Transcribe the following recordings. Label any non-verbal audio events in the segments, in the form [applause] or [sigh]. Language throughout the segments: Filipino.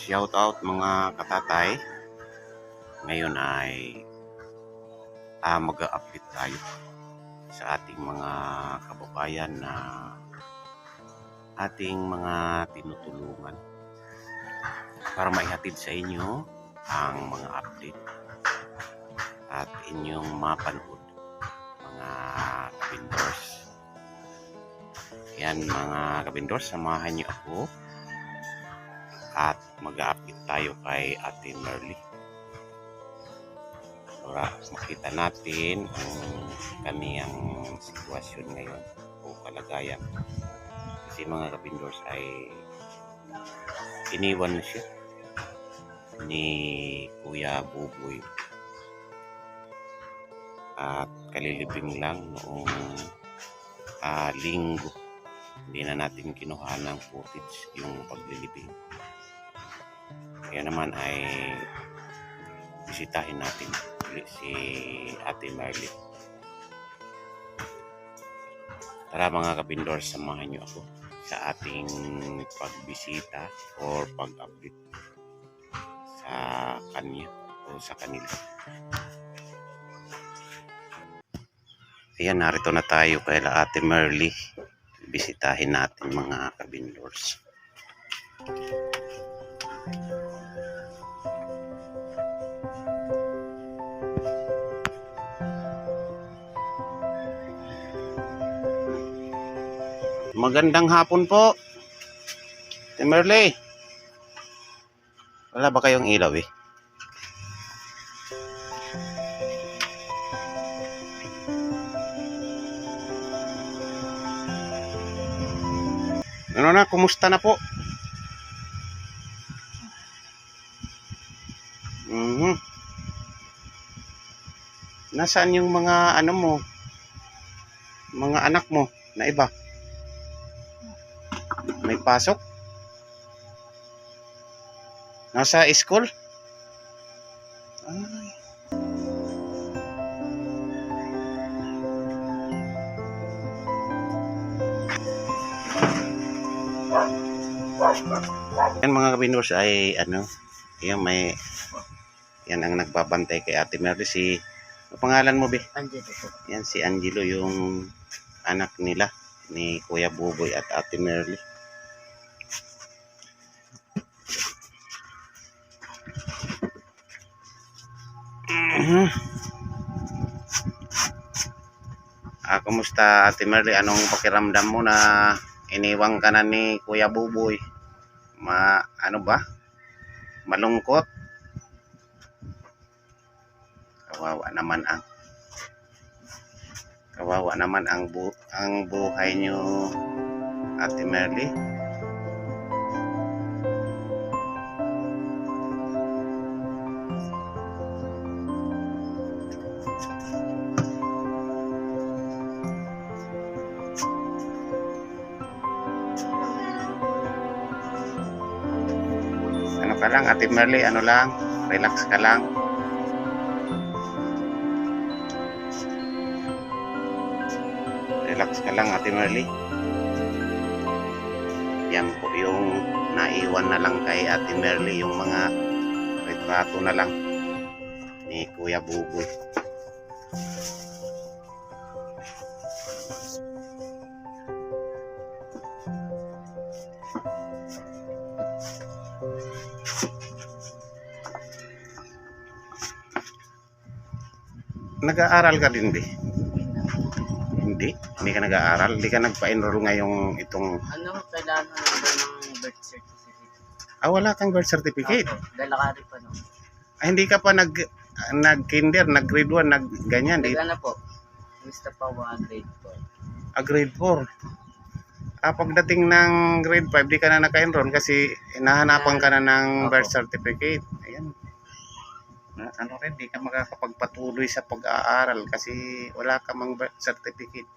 Shout out mga katatay. Ngayon ay ah, mag-update tayo sa ating mga kababayan na ating mga tinutulungan para maihatid sa inyo ang mga update at inyong mapanood mga kabindors. Yan mga kabindors, samahan niyo ako at mag-update tayo kay Ate Merly. Para makita natin ang kaniyang sitwasyon ngayon o kalagayan. Kasi mga kapindors ay iniwan na siya ni Kuya Buboy. At kalilibing lang noong ah, linggo hindi na natin kinuha ng footage yung paglilibing kaya naman ay bisitahin natin si Ate Marley. Tara mga kapindor, samahan niyo ako sa ating pagbisita or pag-update sa kanya o sa kanila. Ayan, narito na tayo kay Ate Merly. Bisitahin natin mga kabindors. Magandang hapon po. Ate Merly. Wala ba kayong ilaw eh? Ano na, kumusta na po? Mhm. Nasaan yung mga ano mo? Mga anak mo na iba? May pasok? Nasa school? Ay. Yan mga kabinors ay ano, yan may yan ang nagbabantay kay Ate Merly si ano pangalan mo be? Andito po. Yan si Angelo yung anak nila ni Kuya Buboy at Ate Merly. Ah, kumusta Ate Merly? Anong pakiramdam mo na iniwang ka na ni Kuya Buboy? Ma, ano ba? Malungkot? Kawawa naman ang Kawawa naman ang bu ang buhay niyo Ate Merly. Ka lang Ate Merly, ano lang, relax ka lang. relax ka lang Ate Merly. Yan po yung naiwan na lang kay Ate Merly yung mga retrato na lang ni Kuya Buboy. Nag-aaral ka din, di? Hindi. Hindi ka nag-aaral. Hindi ka nagpa-enroll ngayong itong... Ano, kailangan mo ng birth certificate? Ah, wala kang birth certificate. Opo, Dala ka rin pa no. Ah, hindi ka pa nag nag-kinder, nag-grade 1, nag-ganyan. Di, Dala na po. Gusto pa mga grade po. ah, grade 4. Ah, pagdating ng grade 5, di ka na naka-enroll kasi hinahanapan ka na ng Opo. birth certificate. Ayan. Na- Ano rin, di ka makakapagpatuloy sa pag-aaral kasi wala ka mang birth certificate.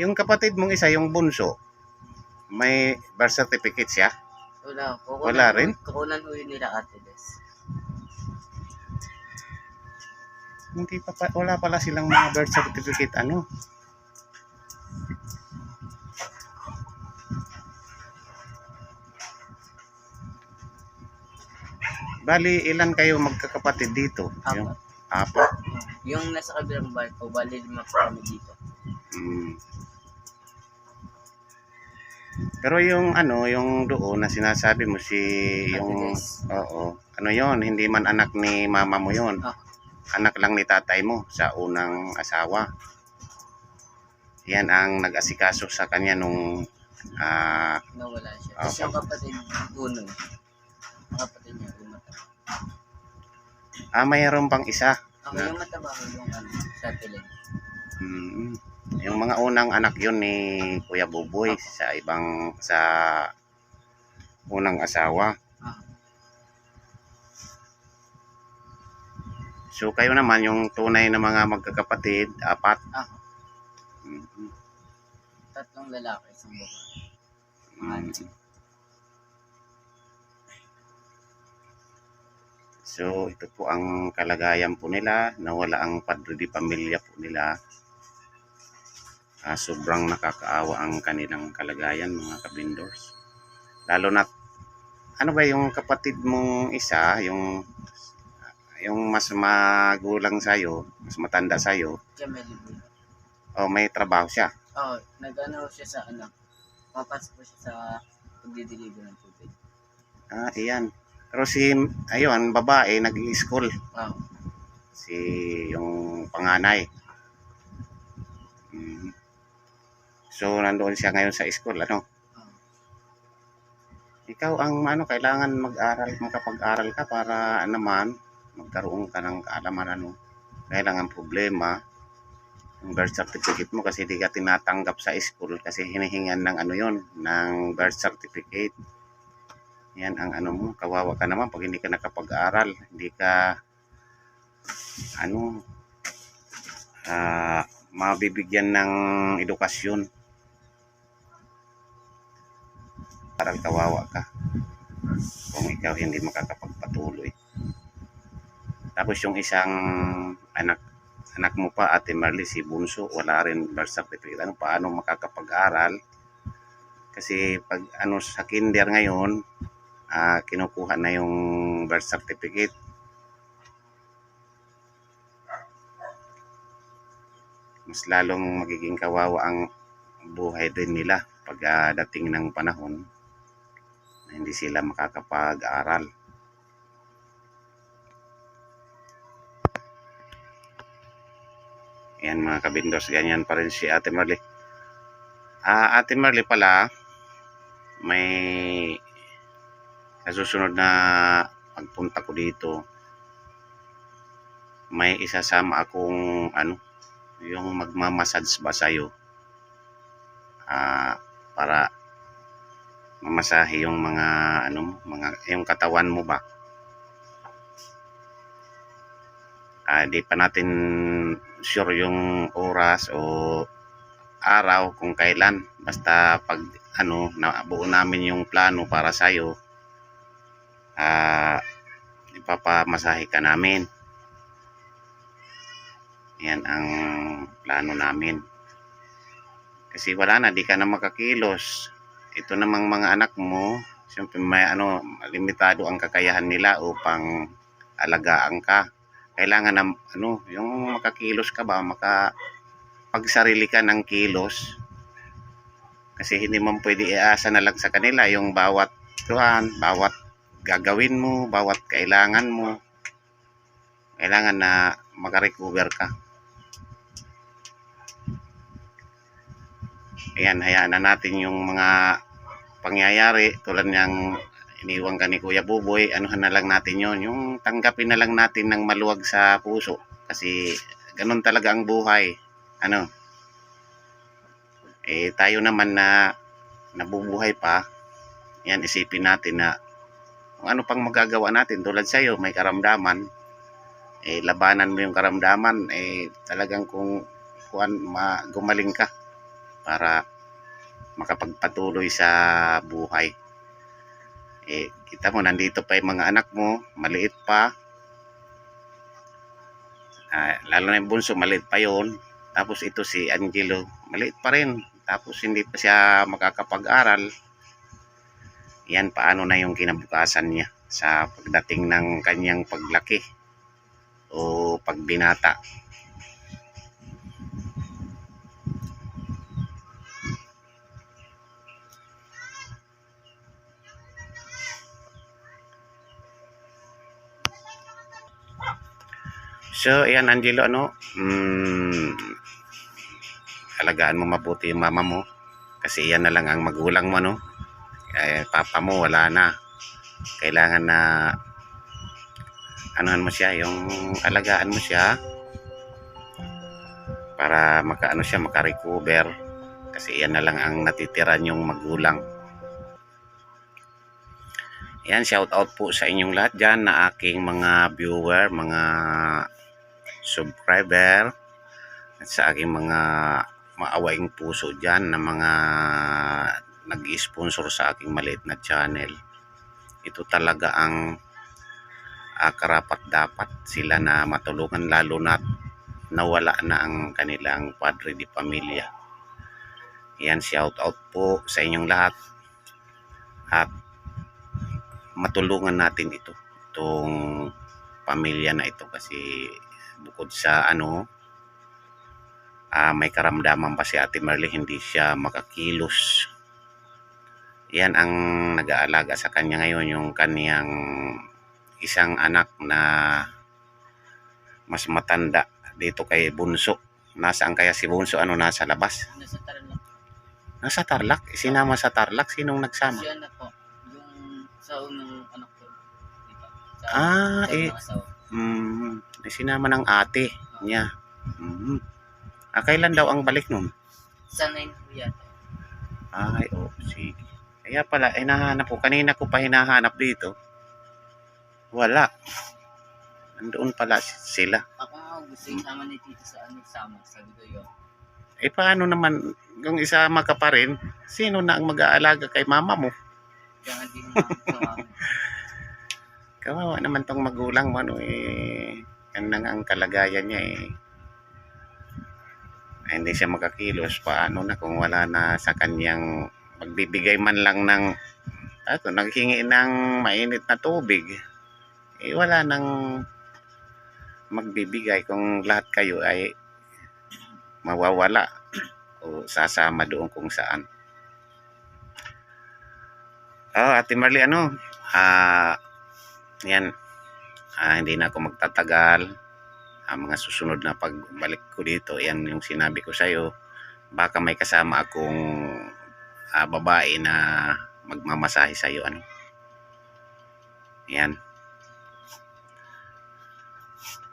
Yung kapatid mong isa, yung bunso, may birth certificate siya. Wala. Kukunan, Wala rin? Kukunan ulit nila ate Des. Hindi pa, pa wala pala silang mga birth certificate ano. Bali, ilan kayo magkakapatid dito? Yung Apat. apat. Yung nasa kabilang bahay po, bali lima po kami dito. Mm. Pero yung ano, yung doon na sinasabi mo si yung Ate Des. oo. Ano 'yon? Hindi man anak ni mama mo 'yon. Ah. Anak lang ni tatay mo sa unang asawa. Yan ang nag-asikaso sa kanya nung ah, Nawala siya. Tapos yung kapatid uno, yung ah mayroon pang isa. Ako Na- yung mataba ko yung ano, sa tiling. Mm. Yung mga unang anak 'yon ni Kuya Buboy sa ibang sa unang asawa. Ah. So kayo naman yung tunay na mga magkakapatid, apat. Ako, Mhm. tatlong lalaki, isang babae. Mm. So ito po ang kalagayan po nila, nawala ang padre di pamilya po nila. Ah, sobrang nakakaawa ang kanilang kalagayan mga kabindors. Lalo na ano ba yung kapatid mong isa, yung yung mas magulang sa'yo, mas matanda sa'yo, Jamel oh, may trabaho siya. Oo, nag-ano siya sa ano, papasok siya sa pagdideliver ng tubig. Ah, iyan. Pero si, ayun, babae, nag-i-school. Oo. Si, yung panganay. Mhm. So, nandoon siya ngayon sa school, ano? Ikaw ang, ano, kailangan mag-aral, makapag-aral ka para, naman, magkaroon ka ng kaalaman, ano. Kailangan problema, yung birth certificate mo kasi di ka tinatanggap sa school kasi hinihingan ng ano yon ng birth certificate. Yan ang ano mo, kawawa ka naman pag hindi ka nakapag-aral, hindi ka ano ah mabibigyan ng edukasyon. Parang kawawa ka kung ikaw hindi makakapagpatuloy. Tapos yung isang anak anak mo pa, Ate Marley, si Bunso, wala rin birth certificate. Ano, paano makakapag-aral? Kasi pag ano sa kinder ngayon, ah, kinukuha na yung birth certificate. Mas lalong magiging kawawa ang buhay din nila pag ah, dating ng panahon na hindi sila makakapag-aral. Yan mga kabindos, ganyan pa rin si Ate Marley. Ah, Ate Marley pala, may sa susunod na pagpunta ko dito, may isasama akong ano, yung magmamassage ba sa'yo. Ah, para mamasahe yung mga ano, mga yung katawan mo ba. Ah, di pa natin sure yung oras o araw kung kailan. Basta pag ano, nabuo namin yung plano para sa'yo, ah, ipapamasahe ka namin. Yan ang plano namin. Kasi wala na, di ka na makakilos. Ito namang mga anak mo, siyempre may ano, limitado ang kakayahan nila upang alagaan ka. Kailangan na, ano, yung makakilos ka ba, maka pagsarili ka ng kilos. Kasi hindi mo pwede iasa na lang sa kanila yung bawat tuhan, bawat gagawin mo, bawat kailangan mo. Kailangan na makarecover ka. Ayan, hayaan na natin yung mga pangyayari tulad niyang iniwan ka ni Kuya Buboy, anuhan na lang natin yon yung tanggapin na lang natin ng maluwag sa puso. Kasi ganun talaga ang buhay. Ano? Eh, tayo naman na nabubuhay pa, yan isipin natin na ano pang magagawa natin. Tulad sa'yo may karamdaman. Eh labanan mo yung karamdaman. Eh talagang kung kuan ma, gumaling ka para makapagpatuloy sa buhay. Eh kita mo nandito pa yung mga anak mo. Maliit pa. Ah, lalo na yung bunso maliit pa yon tapos ito si Angelo maliit pa rin. Tapos hindi pa siya makakapag-aral yan paano na yung kinabukasan niya sa pagdating ng kanyang paglaki o pagbinata. So, ayan Angelo, ano, mm, alagaan mo mabuti yung mama mo kasi yan na lang ang magulang mo, no? Eh, papa mo, wala na. Kailangan na anuhan mo siya, yung alagaan mo siya para makaano siya, makarecover kasi yan na lang ang natitira niyong magulang. Yan, shout out po sa inyong lahat dyan na aking mga viewer, mga subscriber at sa aking mga maawaing puso dyan na mga nag-sponsor sa aking maliit na channel. Ito talaga ang ah, karapat dapat sila na matulungan lalo na nawala na ang kanilang padre di pamilya. Yan, shout out po sa inyong lahat at matulungan natin ito itong pamilya na ito kasi bukod sa ano ah, may karamdaman pa si Ate Marley hindi siya makakilos yan ang nag-aalaga sa kanya ngayon yung kaniyang isang anak na mas matanda dito kay Bunso. Nasaan kaya si Bunso? Ano nasa labas? Nasa Tarlac. nasa Tarlac? Sinama sa Tarlac? Sinong nagsama? Si ano po, yung sa unang anak ko. Dito. Sa, ah sa eh. mm, sinama ng ate niya. Mm. ah, kailan daw ang balik nun? Sa 9 po yata. Ay, oh, sige. Kaya pala, hinahanap ko. Kanina ko pa hinahanap dito. Wala. Nandoon pala si- sila. Ako gusto isama ni Tito sa ano, sama. Sabi ko yun. Eh, paano naman, kung isama ka pa rin, sino na ang mag-aalaga kay mama mo? Kaya nga di mo. [laughs] Kawawa naman tong magulang mo, ano, eh. Yan lang ang kalagayan niya, eh. Ay, hindi siya makakilos. Paano na kung wala na sa kanyang magbibigay man lang ng ato, naghingi ng mainit na tubig. Eh, wala nang magbibigay kung lahat kayo ay mawawala o sasama doon kung saan. Oh, Ate Marley, ano? Ah, yan. Ah, hindi na ako magtatagal. Ang mga susunod na pagbalik ko dito, yan yung sinabi ko sa'yo. Baka may kasama akong ah, babae na magmamasahe sa'yo. Ano? Yan.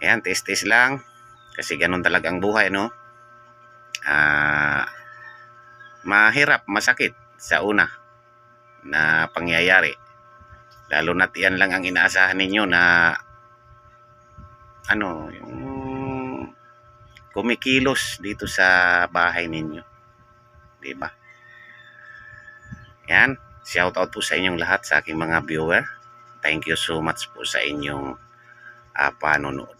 Yan, tis-tis lang. Kasi ganun talaga ang buhay, no? Ah, mahirap, masakit sa una na pangyayari. Lalo na't yan lang ang inaasahan ninyo na ano, yung kumikilos dito sa bahay ninyo. 'Di ba? Yan, shout out po sa inyong lahat sa aking mga viewer. Thank you so much po sa inyong ah, panonood.